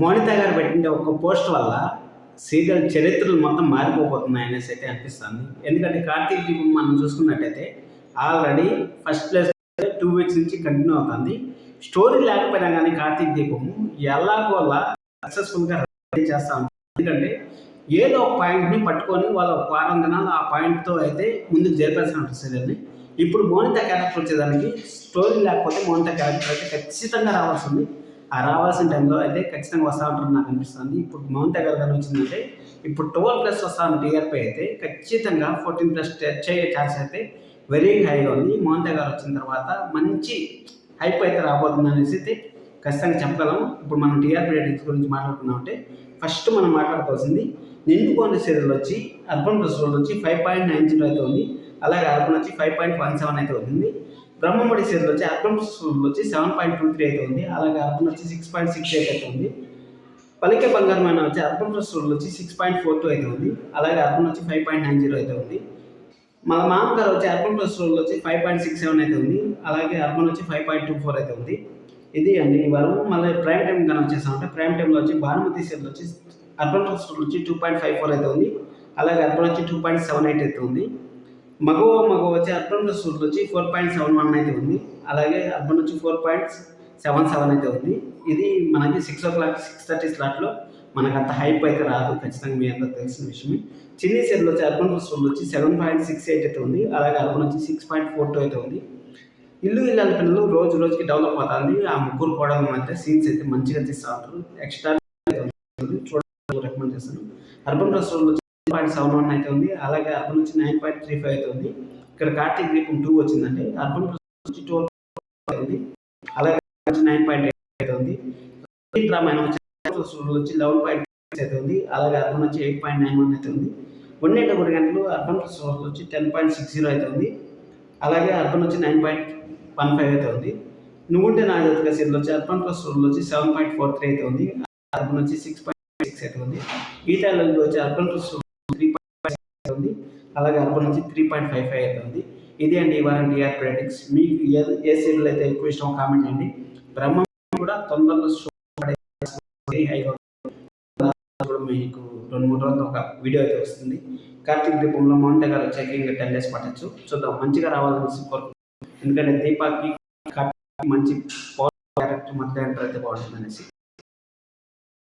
మోనిత గారు పెట్టిన ఒక పోస్ట్ వల్ల సీరియల్ చరిత్రలు మొత్తం మారిపోతున్నాయి అనేసి అయితే అనిపిస్తుంది. ఎందుకంటే కార్తీక్ దీపం మనం చూసుకున్నట్టయితే already first place two weeks నుంచి కంటిన్యూ అవుతుంది. స్టోరీ లేకపోయినా కానీ కార్తీక్ దీపము ఎలాగోలా సక్సెస్ఫుల్గా రెడీ చేస్తా ఎందుకంటే ఏదో ఒక పాయింట్ని పట్టుకొని వాళ్ళ ఒక వారం దినాలు ఆ పాయింట్తో అయితే ముందుకు జరిపాల్సిన ఉంటుంది సీరియల్ని. ఇప్పుడు మోనిత క్యారెక్టర్ వచ్చేదానికి స్టోరీ లేకపోతే మోనిత క్యారెక్టర్ అయితే ఖచ్చితంగా రావాల్సింది ఆ రావాల్సిన టైంలో అయితే ఖచ్చితంగా వస్తూ ఉంటారు నాకు అనిపిస్తుంది. ఇప్పుడు మౌంట్ గారు కానీ వచ్చిందంటే ఇప్పుడు ట్వెల్వ్ ప్లస్ వస్తా ఉన్న టీఆర్పీ అయితే ఖచ్చితంగా ఫోర్టీన్ ప్లస్ టచ్ అయ్యే ఛాన్స్ అయితే వెరీ హైగా ఉంది. మౌంట్ గారు వచ్చిన తర్వాత మంచి హైప్ అయితే రాబోతుంది అనేసి అయితే ఖచ్చితంగా చెప్పగలం. ఇప్పుడు మనం టీఆర్పీ రేటింగ్స్ గురించి మాట్లాడుకున్నాం అంటే ఫస్ట్ మనం మాట్లాడుకోవాల్సింది నిండుకోని సీరియల్ వచ్చి అర్బన్ ప్లస్ రోడ్ వచ్చి ఫైవ్ పాయింట్ నైన్ జీరో అయితే ఉంది. అలాగే అర్బన్ వచ్చి ఫైవ్ పాయింట్ వన్ సెవెన్ అయితే ఉంది. బ్రహ్మముడి సీజన్ వచ్చి అర్బన్ స్కూల్ వచ్చి సెవెన్ పాయింట్ టూ త్రీ అయితే ఉంది. అలాగే అర్బన్ వచ్చి సిక్స్ పాయింట్ సిక్స్ ఎయిట్ అయితే ఉంది. పలికే బంగారమైన వచ్చి అర్బన్ స్కూల్ వచ్చి సిక్స్ పాయింట్ ఫోర్ టూ అయితే ఉంది. అలాగే అర్బన్ వచ్చి ఫైవ్ పాయింట్ నైన్ జీరో అయితే ఉంది. మా మామగారు వచ్చి అర్బన్ ప్లస్ రోల్ వచ్చి ఫైవ్ పాయింట్ సిక్స్ సెవెన్ అయితే ఉంది. అలాగే అర్బన్ వచ్చి ఫైవ్ పాయింట్ టూ ఫోర్ అయితే ఉంది. ఇది అండి ఈ వారం. మళ్ళీ ప్రైమ్ టైం కానీ వచ్చేసామంటే ప్రైమ్ టైంలో వచ్చి భానుమతి సీరియల్ వచ్చి అర్బన్ ప్లస్ రోల్ వచ్చి టూ పాయింట్ ఫైవ్ ఫోర్ అయితే ఉంది. అలాగే అర్బన్ వచ్చి టూ పాయింట్ సెవెన్ ఎయిట్ అయితే ఉంది. మగవ మగవ వచ్చి అర్బన్ ప్లస్ వచ్చి ఫోర్ పాయింట్ సెవెన్ వన్ అయితే ఉంది. అలాగే అర్బన్ వచ్చి ఫోర్ పాయింట్ సెవెన్ సెవెన్ అయితే ఉంది. ఇది మనకి six o'clock six thirty స్లాట్లో మనకు అంత హైప్ అయితే రాదు. ఖచ్చితంగా మీ అందరూ తెలిసిన విషయమే. చిన్ని సెల్ వచ్చి అర్బన్ ప్లస్ వచ్చి సెవెన్ పాయింట్ సిక్స్ ఎయిట్ అయితే ఉంది. అలాగే అర్బన్ వచ్చి సిక్స్ పాయింట్ ఫోర్ టూ అయితే ఉంది. ఇల్లు ఇల్లాల పిల్లలు రోజు రోజుకి డెవలప్ అవుతుంది. ఆ ముగ్గురు కూడా మధ్య సీన్స్ అయితే మంచిగా తీస్తూ ఉంటారు. ఎక్స్ట్రా చూడడానికి రికమెండ్ చేస్తాను. Urban restaurant point seven one అయితే ఉంది. అలాగే అర్బన్ వచ్చి నైన్ పాయింట్ త్రీ ఫైవ్ అయితే ఉంది. ఇక్కడ కార్తీక్ దీపం టూ వచ్చిందండి. అర్బన్ వచ్చి ట్వెల్వ్ ఉంది. అలాగే వచ్చి నైన్ పాయింట్ ఎయిట్ అయితే ఉంది. రామాయణం వచ్చి వచ్చి లెవెన్ పాయింట్ అయితే ఉంది. అలాగే అర్బన్ వచ్చి ఎయిట్ పాయింట్ నైన్ వన్ అయితే ఉంది. ఒంటి ఒకటి గంటలు అర్బన్ వచ్చి టెన్ పాయింట్ సిక్స్ జీరో అయితే ఉంది. అలాగే అర్బన్ వచ్చి నైన్ పాయింట్ వన్ ఫైవ్ అయితే ఉంది. నువ్వుంటే నా జతక సీరియల్ వచ్చి అర్బన్ ప్లస్ వచ్చి సెవెన్ పాయింట్ ఫోర్ త్రీ అయితే ఉంది. అర్బన్ వచ్చి సిక్స్ పాయింట్ సిక్స్ అయితే ఉంది. గీతాలలో వచ్చి అర్బన్ ప్లస్ ఉంది అలాగే అర్బన్ నుంచి త్రీ పాయింట్ ఫైవ్ ఫైవ్ అయితే ఉంది ఇది అండి ఇవాళ వారం టీఆర్ ప్రేటిక్స్ మీకు ఏ ఏ సీరియల్ అయితే ఎక్కువ ఇష్టం కామెంట్ చేయండి. బ్రహ్మం కూడా తొందరలో షో మీకు రెండు మూడు రోజులు ఒక వీడియో అయితే వస్తుంది. కార్తీక్ దీపంలో మౌంట గారు వచ్చాక ఇంకా టెన్ డేస్ పట్టచ్చు. చూద్దాం. మంచిగా రావాలని కోరుకుంటున్నాను ఎందుకంటే దీపాకి మంచి క్యారెక్టర్ మధ్య ఎంటర్ అయితే బాగుంటుంది అనేసి